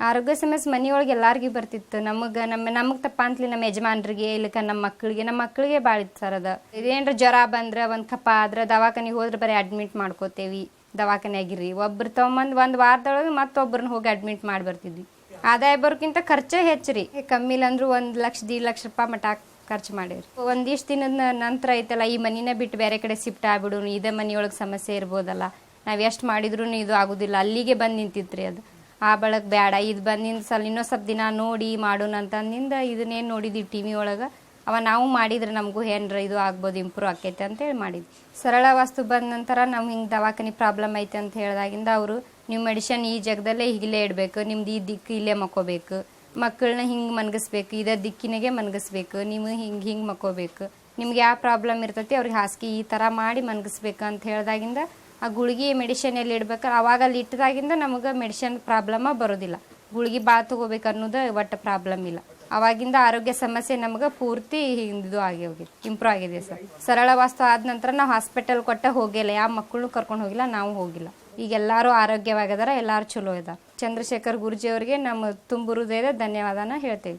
ಆರೋಗ್ಯ ಸಮಸ್ಯೆ ಮನೆಯೊಳಗೆ ಎಲ್ಲರಿಗೂ ಬರ್ತಿತ್ತು. ನಮಗೆ ನಮ್ಮ, ನಮಗೆ ತಪ್ಪ ಅಂತಲಿ ನಮ್ಮ ಯಜಮಾನ್ರಿಗೆ, ಇಲ್ಲಕ ನಮ್ಮ ಮಕ್ಕಳಿಗೆ ನಮ್ಮ ಮಕ್ಕಳಿಗೆ ಭಾಳ ಇತ್ತು ಸರ್ ಅದು. ಇದೇನ್ರ ಜ್ವರ ಬಂದ್ರೆ ಒಂದು ಕಪ್ಪ ಆದ್ರೆ ದವಾಖಾನಿಗೆ ಹೋದ್ರೆ ಬರೀ ಅಡ್ಮಿಟ್ ಮಾಡ್ಕೋತೇವಿ. ದವಾಖಾನೆಯಾಗಿರ್ರಿ. ಒಬ್ರು ತೊಗೊಂಬಂದು ಒಂದು ವಾರದೊಳಗೆ ಮತ್ತೊಬ್ಬರನ್ನ ಹೋಗಿ ಅಡ್ಮಿಟ್ ಮಾಡಿ ಬರ್ತಿದ್ವಿ. ಆದಾಯ ಬರೋಕ್ಕಿಂತ ಖರ್ಚೇ ಹೆಚ್ಚು ರೀ ಕಮ್ಮಿಲ್ಲ ಅಂದ್ರೂ ಒಂದು ಲಕ್ಷ, ದೀಡ್ ಲಕ್ಷ ರೂಪಾಯಿ ಮಟ ಖರ್ಚು ಮಾಡಿರಿ ಒಂದಿಷ್ಟು ದಿನದ ನಂತರ ಐತಲ್ಲ, ಈ ಮನಿನ ಬಿಟ್ಟು ಬೇರೆ ಕಡೆ ಶಿಫ್ಟ್ ಆಗ್ಬಿಡು ಇದೇ ಮನೆಯೊಳಗೆ ಸಮಸ್ಯೆ ಇರ್ಬೋದಲ್ಲ. ನಾವು ಎಷ್ಟು ಮಾಡಿದ್ರೂ ಇದು ಆಗೋದಿಲ್ಲ. ಅಲ್ಲಿಗೆ ಬಂದು ನಿಂತಿತ್ರಿ ಅದು. ಆ ಬಳಕ್ ಬೇಡ ಇದು ಬಂದಿಂದ ಸಲ, ಇನ್ನೊಂದು ಸ್ವಲ್ಪ ದಿನ ನೋಡಿ ಮಾಡೋಣ ಅಂತಂದಿಂದ ಇದನ್ನೇನು ನೋಡಿದ್ವಿ ಟಿ ವಿ ಒಳಗೆ. ಅವ ನಾವು ಮಾಡಿದ್ರೆ ನಮಗೂ ಏನ್ರ ಇದು ಆಗ್ಬೋದು, ಇಂಪ್ರೂವ್ ಆಕೈತೆ ಅಂತೇಳಿ ಮಾಡಿದ್ವಿ. ಸರಳ ವಸ್ತು ಬಂದ ನಂತರ ನಮ್ಗೆ ಹಿಂಗೆ ದವಾಖಾನೆ ಪ್ರಾಬ್ಲಮ್ ಐತೆ ಅಂತ ಹೇಳಿದಾಗಿಂದ ಅವರು, ನೀವು ಮೆಡಿಷನ್ ಈ ಜಾಗದಲ್ಲೇ ಈಗಲೇ ಇಡಬೇಕು, ನಿಮ್ದು ಈ ದಿಕ್ಕು ಇಲ್ಲೇ ಮಕ್ಕೋಬೇಕು. ಮಕ್ಕಳನ್ನ ಹಿಂಗೆ ಮನ್ಗಿಸ್ಬೇಕು ಇದೇ ದಿಕ್ಕಿನಾಗೆ ಮನ್ಗಿಸ್ಬೇಕು ನೀವು ಹಿಂಗೆ ಹಿಂಗೆ ಮಕ್ಕೋಬೇಕು. ನಿಮ್ಗೆ ಯಾವ ಪ್ರಾಬ್ಲಮ್ ಇರ್ತೈತಿ ಅವ್ರಿಗೆ ಹಾಸಿಗೆ ಈ ಥರ ಮಾಡಿ ಮನ್ಗಿಸ್ಬೇಕು ಅಂತ ಹೇಳಿದಾಗಿಂದ ಆ ಗುಳಿಗೆ ಮೆಡಿಷನ್ ಎಲ್ಲಿ ಇಡ್ಬೇಕಾರೆ ಅವಾಗ ಅಲ್ಲಿ ಇಟ್ಟದಾಗಿಂದ ನಮಗೆ ಮೆಡಿಷನ್ ಪ್ರಾಬ್ಲಮ ಬರೋದಿಲ್ಲ. ಗುಳಿಗೆ ಭಾಳ ತಗೋಬೇಕು ಅನ್ನೋದು ಒಟ್ಟು ಪ್ರಾಬ್ಲಮ್ ಇಲ್ಲ. ಅವಾಗಿಂದ ಆರೋಗ್ಯ ಸಮಸ್ಯೆ ನಮಗೆ ಪೂರ್ತಿ ಇದು ಆಗಿ ಹೋಗಿದೆ ಇಂಪ್ರೂವ್ ಆಗಿದೆ ಸರ್. ಸರಳ ವಾಸ್ತು ಆದ ನಂತರ ನಾವು ಹಾಸ್ಪಿಟಲ್ ಕೊಟ್ಟ ಹೋಗಿಲ್ಲ, ಯಾವ ಮಕ್ಕಳನ್ನು ಕರ್ಕೊಂಡು ಹೋಗಿಲ್ಲ, ನಾವು ಹೋಗಿಲ್ಲ. ಈಗ ಎಲ್ಲರೂ ಆರೋಗ್ಯವಾಗಿದಾರ, ಎಲ್ಲರೂ ಚಲೋ ಇದ್ದಾರೆ ಚಂದ್ರಶೇಖರ್ ಗುರುಜಿ ಅವರಿಗೆ ನಮ್ಮ ತುಂಬು ಹೃದಯದ ಧನ್ಯವಾದನ ಹೇಳ್ತೇವೆ.